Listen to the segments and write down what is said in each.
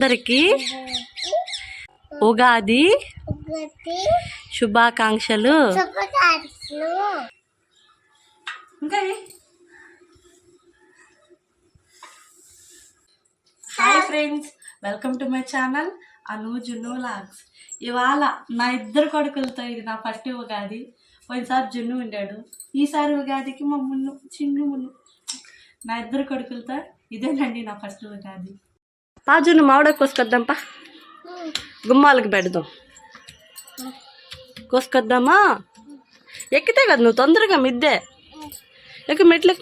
అందరికి ఉగాది శుభాకాంక్షలు. Hi friends welcome to my channel Anu Junnu logs ఇవాళ నా ఇద్దరు కొడుకులతో ఇది నా ఫస్ట్ ఉగాది. పోయినసారి జున్ను ఉండాడు. ఈసారి ఉగాదికి మా మున్ను చిన్ను మున్ను. నా ఇద్దరు కొడుకులతో ఇదేనండి నా ఫస్ట్ ఉగాది. పాజును జున్ను కోసుకొద్దాంపా. గుమ్మాలకు పెడదాం. కోసుకొద్దామా? ఎక్కితే కదా నువ్వు తొందరగా మిద్దే. ఎక్కు మెట్లు.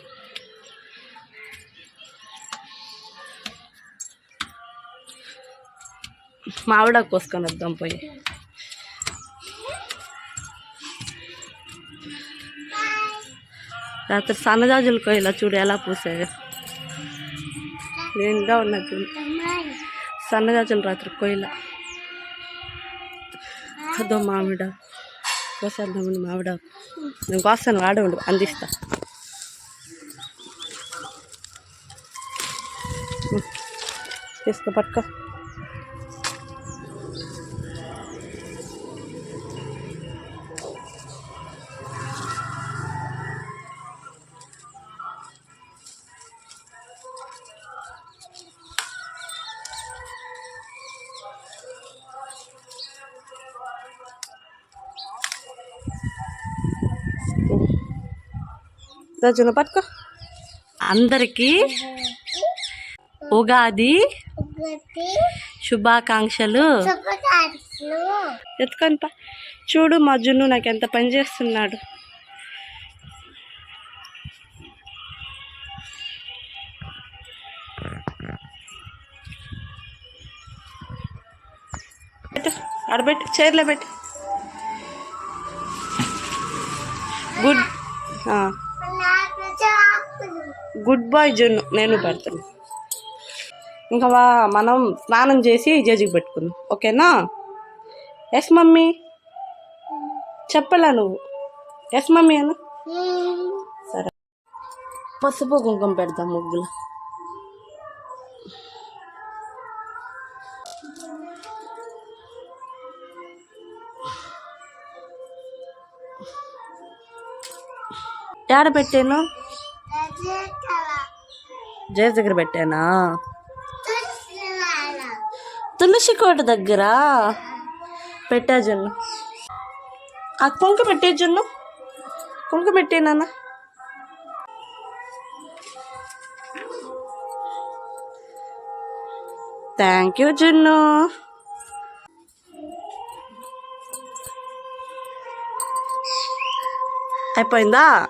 ఎక్కు. కోసుకొని వద్దాం పోయి. రాత్రి సన్నజాజులు ఇలా చూడు ఎలా పూసాయో. నిండా ఉన్నట్టు సన్నజాజులు రాత్రి కోయిల. అదో మామిడ కోసేద్దామని మామిడ నేను కోస్తాను వాడే అందిస్తా. తీసుకో పట్టుకో. రోజున పట్టుకో. అందరికీ ఉగాది శుభాకాంక్షలు. ఎత్తుకొని పా చూడు మా జున్ను నాకు ఎంత పని చేస్తున్నాడు. పెట్టు ఆడబెట్టు చైర్లో పెట్టు. గుడ్. గుడ్ బాయ్ జున్ను నేను పెడతాను. ఇంకా వా మనం స్నానం చేసి జేజీకి పెట్టుకుందాం. ఓకేనా? Yes mummy. చెప్పలా నువ్వు? ఎస్ మమ్మీ అను సరే. పసుపు కుంకుమ పెడతాం ముగ్గులు. ఎక్కడ పెట్టాను? జేజ్ దగ్గర పెట్టానా? తులసి కోట దగ్గర? పెట్టా జున్ను. ఆ కొంక పెట్టే జున్ను. కొంక పెట్టేనా థ్యాంక్ యూ జున్ను. అయిపోయిందా?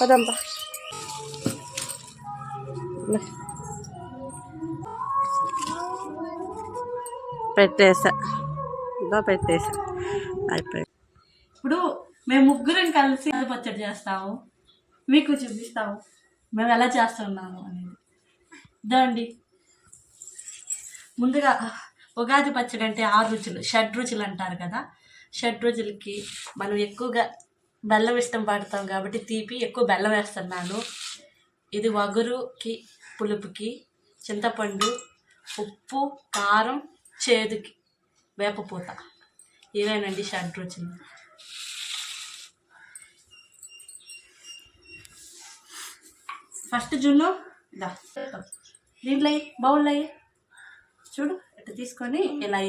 పదంపా. పెట్టేసా. పెట్టేసా. ఇప్పుడు మేము ముగ్గురం కలిసి పచ్చడి చేస్తాము. మీకు చూపిస్తాము. మేము ఎలా చేస్తున్నాము అనేది. దండి ముందుగా ఉగాది పచ్చడి అంటే ఆరు రుచులు. షడ్ రుచులు అంటారు కదా. షడ్ రుచులకి మనం ఎక్కువగా బెల్లం ఇష్టం పడతాం కాబట్టి తీపి ఎక్కువ బెల్లం వేస్తున్నాను. ఇది వగురుకి పులుపుకి చింతపండు ఉప్పు కారం చేదుకి వేపపూత ఇవేనండి షార్ట్ రుచులు. ఫస్ట్ జున్ను దా దీంట్లో బౌల్లో చూడు ఇట్లా తీసుకొని ఇలా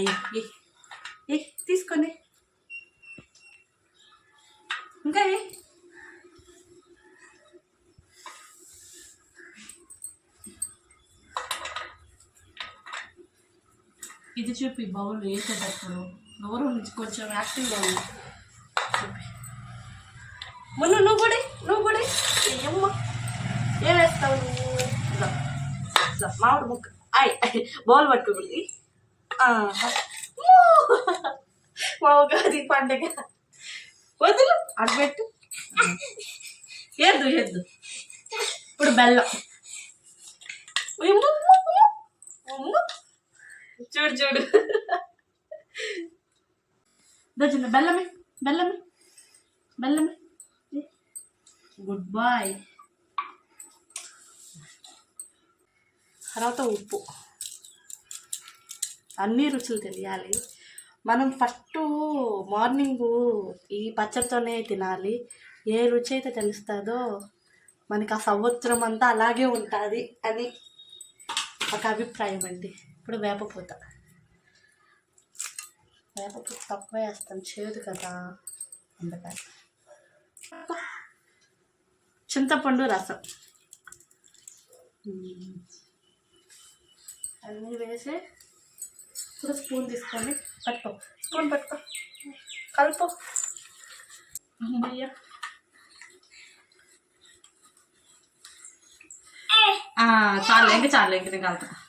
తీసుకొని. ఇది చూపి బౌల్ వేసేటప్పుడు గౌరవ నుంచి కొంచెం యాక్టివ్గా ఉంది చూపి. నువ్వు కూడా నువ్వు కూడా ఎయ్. ఏం వేస్తావు నువ్వు? మామిడి ముక్క. ఆయ్ బౌల్ పట్టుకోకూడదు. మా ఉగాది పండగ. వదులు. అడబెట్టు ఎద్దు ఎద్దు ఇప్పుడు బెల్లం. ఉమ్ము, చూడు చూడు. దొచ్చిన బెల్లమే బెల్లమే బెల్లమే. Good boy. తర్వాత ఉప్పు. అన్ని రుచులు తెలియాలి. మనం ఫస్ట్ మార్నింగ్ ఈ పచ్చడితోనే తినాలి. ఏ రుచి అయితే తెలుస్తుందో మనకి ఆ సంవత్సరం అంతా అలాగే ఉంటుంది అని ఒక అభిప్రాయం అండి. ఇప్పుడు వేపపూత వేపపూత తక్కువ వేస్తాం. చేదు కదా. అందుకని చింతపండు రసం. అన్నీ వేసి ఇప్పుడు స్పూన్ తీసుకొని పట్టుకో. స్పూన్ పట్టుకో. కలుపు. బియ్యం చాలు. ఇంక చాలు. ఇంక నేను కలుపుతా.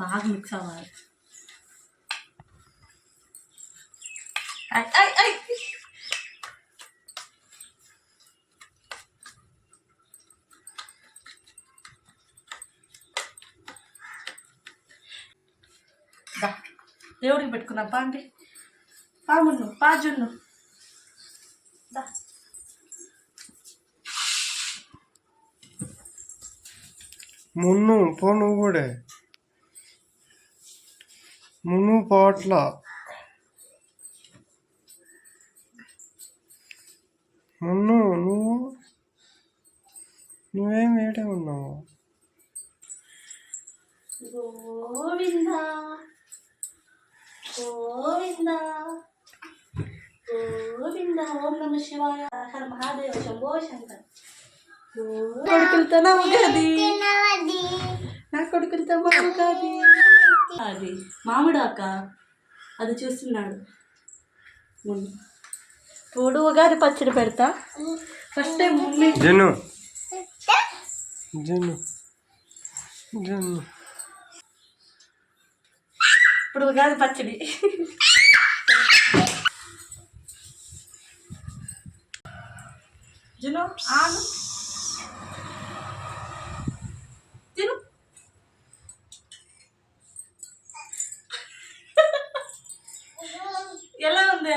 బాగా మిక్స్ అవ్వాలి. దేవుడికి పెట్టుకున్నా పా అండి పాజున్ను దా. మున్ను పో నువ్వు కూడా. మున్ను పోట్ల మున్ను నువ్వు నువ్వేం ఏడే ఉన్నావు? గోవింద గోవింద గోవింద ఓం నమ శివాయ హర మహాదేవ శంభో శంకర్. కొడుకులతో నా ఉగాది. నా కొడుకులతో మా ఉగాది. అది మామిడి అక్క అది చూస్తున్నాడు. తోడు ఉగాది పచ్చడి పెడతా. First time mummy. Janu Janu Janu ఇప్పుడు ఉగాది పచ్చడి. జును ఆను ఎలా ఉంది?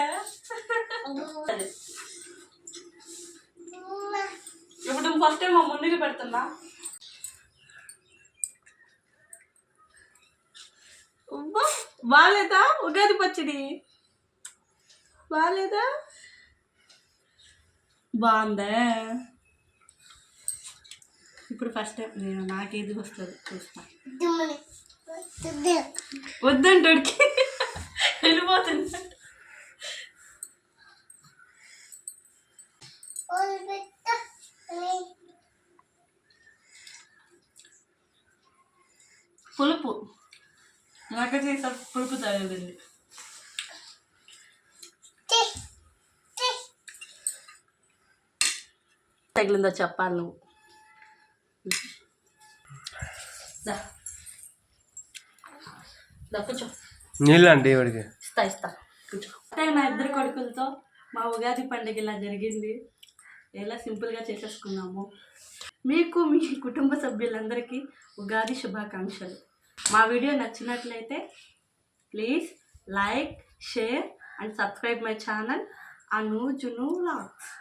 ఇప్పుడు ఫస్ట్ టైం మా ముందుకి పెడుతున్నా? బాగాలేదా? ఉగాది పచ్చడి? బాగాలేదా? బాగుందా? ఇప్పుడు ఫస్ట్ టైం నేను నాకేది వస్తుంది చూస్తా. దుమ్ముని. వద్దంటోడికి. వెళ్ళిపోతుంది. నాకు చేసే పులుపు తగదండి. తగిలిందో చెప్పాలి నువ్వు. దా. దా కూర్చో. నీళ్ళు అంటే ఇవాడికి. ఇస్తా ఇస్తా. కూర్చో. నా ఇద్దరు కొడుకులతో మా ఉగాది పండుగ ఇలా జరిగింది. ఎలా సింపుల్గా చేసేసుకున్నాము. మీకు మీ కుటుంబ సభ్యులందరికీ ఉగాది శుభాకాంక్షలు. మా వీడియో నచ్చినట్లయితే please like share and subscribe my channel Anu Junnu logs